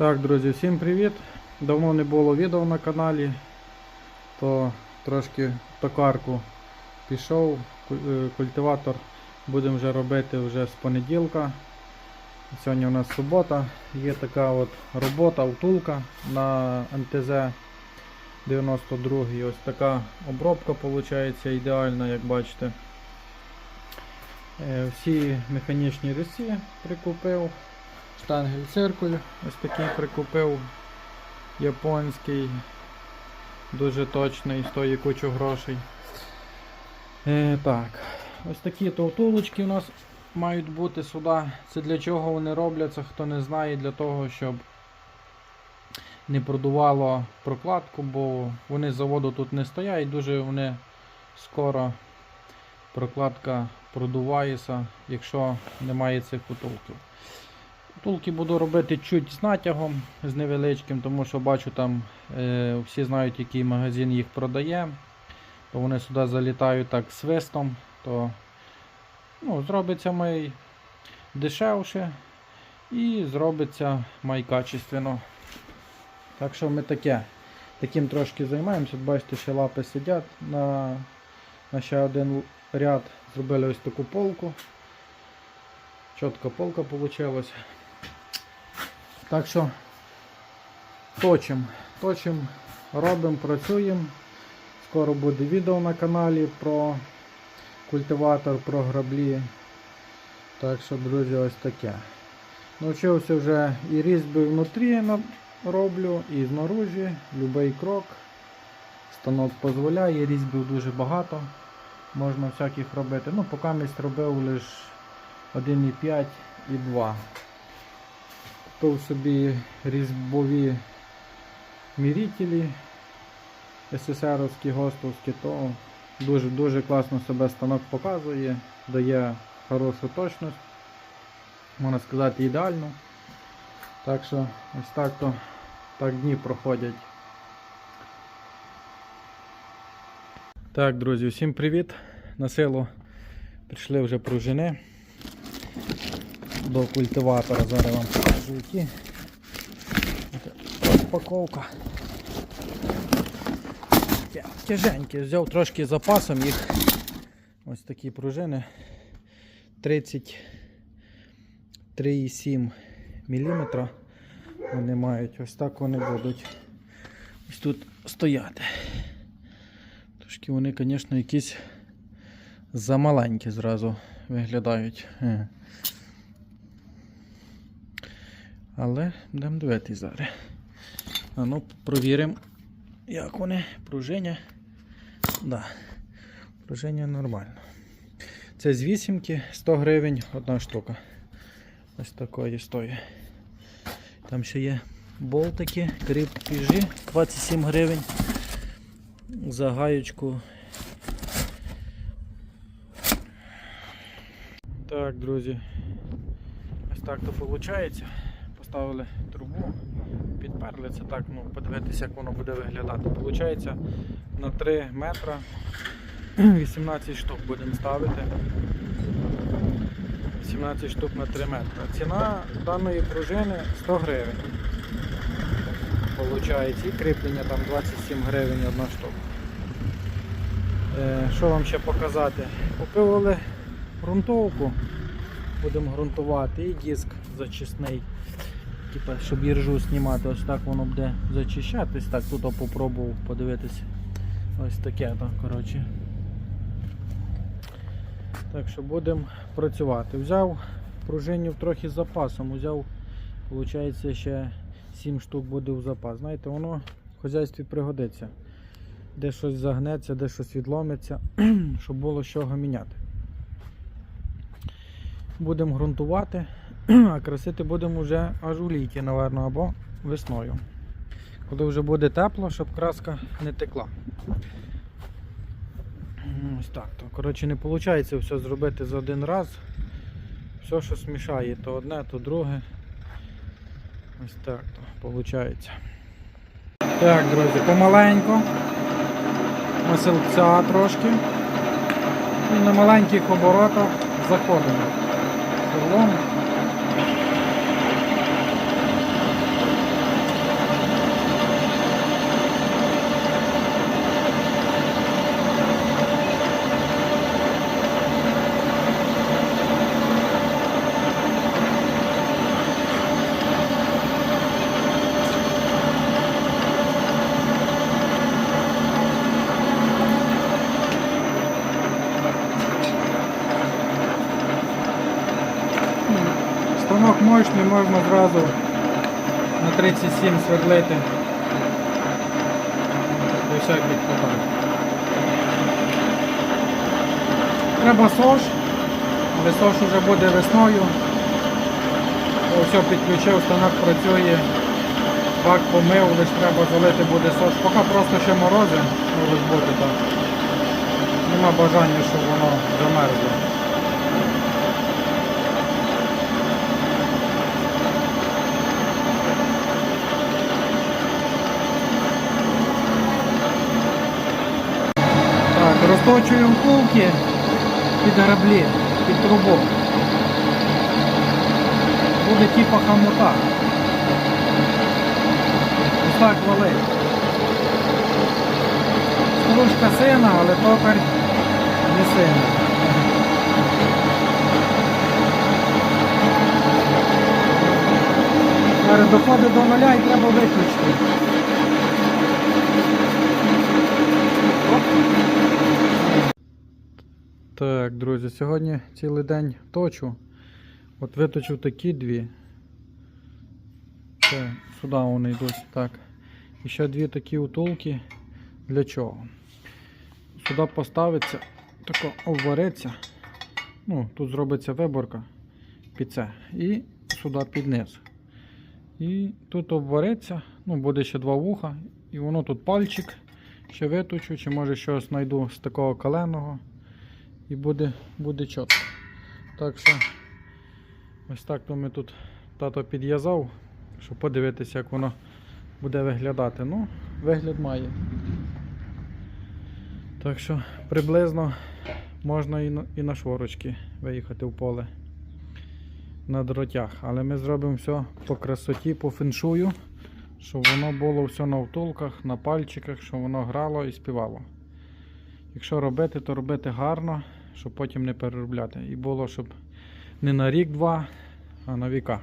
Так, друзі, всім привіт! Давно не було відео на каналі, то трошки токарку пішов. Е, Культиватор будемо вже робити вже з понеділка. Сьогодні у нас субота. Є така от робота, втулка на МТЗ 92. Ось така обробка виходить ідеальна, як бачите. Е, Всі механічні різці прикупив. Штангель циркуль ось такий прикупив японський, дуже точний, стоїть кучу грошей. Е, так, ось такі то втулочки у нас мають бути сюди. Це для чого вони робляться, хто не знає, для того, щоб не продувало прокладку, бо вони заводу тут не стоять, дуже вони скоро прокладка продувається, якщо немає цих втулків. Втулки буду робити чуть з натягом, з невеличким, тому що бачу там е, всі знають, який магазин їх продає. То вони сюди залітають так свистом, то ну, зробиться май дешевше і зробиться май качественно. Так що ми таке, таким трошки займаємося. Бачите, ще лапи сидять на, на ще один ряд. Зробили ось таку полку. Чітка полка вийшла. Так що точимо, точимо, робимо, працюємо. Скоро буде відео на каналі про культиватор, про граблі. Так що, друзі, ось таке. Навчився вже і різьби внутрі роблю, і знаружі, будь-який крок. Станок дозволяє, різьбів дуже багато. Можна всяких робити. Ну, поки місць робив лише 1,5 і 2 купив собі різьбові мірителі СССРовські, ГОСТовські, то дуже дуже класно себе станок показує, дає хорошу точність, можна сказати ідеальну. Так що ось так то так дні проходять. Так, друзі, всім привіт! На село прийшли вже пружини до культиватора. Зараз вам покажу які. Розпаковка. Тя- Тяженькі, взяв трошки запасом їх. Ось такі пружини. 33,7 мм. Вони мають, ось так вони будуть ось тут стояти. Трошки вони, звісно, якісь замаленькі зразу виглядають. Але будемо дивитись зараз. А ну, провіримо, як вони пружиня. Да, пружиня нормально. Це з вісімки 100 гривень одна штука. Ось такої стоїть. Там ще є болтики, кріпежі 27 гривень. За гаєчку. Так, друзі. Ось так то виходить. Поставили трубу, підперли це так, ну, подивитися, як воно буде виглядати. Получається на 3 метра 18 штук будемо ставити. 18 штук на 3 метри. Ціна даної пружини 100 гривень. Получається. І кріплення там 27 гривень одна штука. Е, що вам ще показати? Купили ґрунтовку, будемо ґрунтувати і диск зачисний. Типа, щоб іржу знімати, ось так воно буде зачищатись. Так, тут я попробував подивитися. Ось таке, так, коротше. Так що будемо працювати. Взяв пружинів трохи з запасом, взяв, виходить, ще 7 штук буде в запас. Знаєте, воно в хазяйстві пригодиться. Де щось загнеться, де щось відломиться, щоб було з чого міняти. Будемо ґрунтувати, а красити будемо вже аж у літі, напевно, або весною. Коли вже буде тепло, щоб краска не текла. Ось так то. Коротше, не виходить все зробити за один раз. Все, що смішає, то одне, то друге. Ось так то виходить. Так, друзі, помаленьку. Маселця трошки. І на маленьких оборотах заходимо. Селом. Можна зразу на 37 свердлити. Без всяких питань. Треба сош, але сош вже буде весною. Ось підключив, станок працює. Бак помив, лише треба залити буде сош. Поки просто ще морози можуть бути так. Нема бажання, щоб воно замерзло. Так, розточуємо втулки під граблі, під трубу. Буде типа хамута. Ось так валить. Стружка сина, але токар не сина. Доходить до нуля і треба виключити. Так, друзі, сьогодні цілий день точу. От виточив такі дві. Це сюди вони йдуть. Так. І ще дві такі утулки. Для чого? Сюди поставиться, тако обвариться. Ну, тут зробиться виборка під це. І сюди під низ. І тут обвариться, ну, буде ще два вуха. І воно тут пальчик. Ще виточу, чи може щось знайду з такого каленого. І буде, буде чітко. Так що ось так то ми тут тато підв'язав, щоб подивитися, як воно буде виглядати. Ну, вигляд має. Так що приблизно можна і на, і на шворочки виїхати в поле на дротях. Але ми зробимо все по красоті, по феншую, щоб воно було все на втулках, на пальчиках, щоб воно грало і співало. Якщо робити, то робити гарно, щоб потім не переробляти. І було, щоб не на рік-два, а на віка.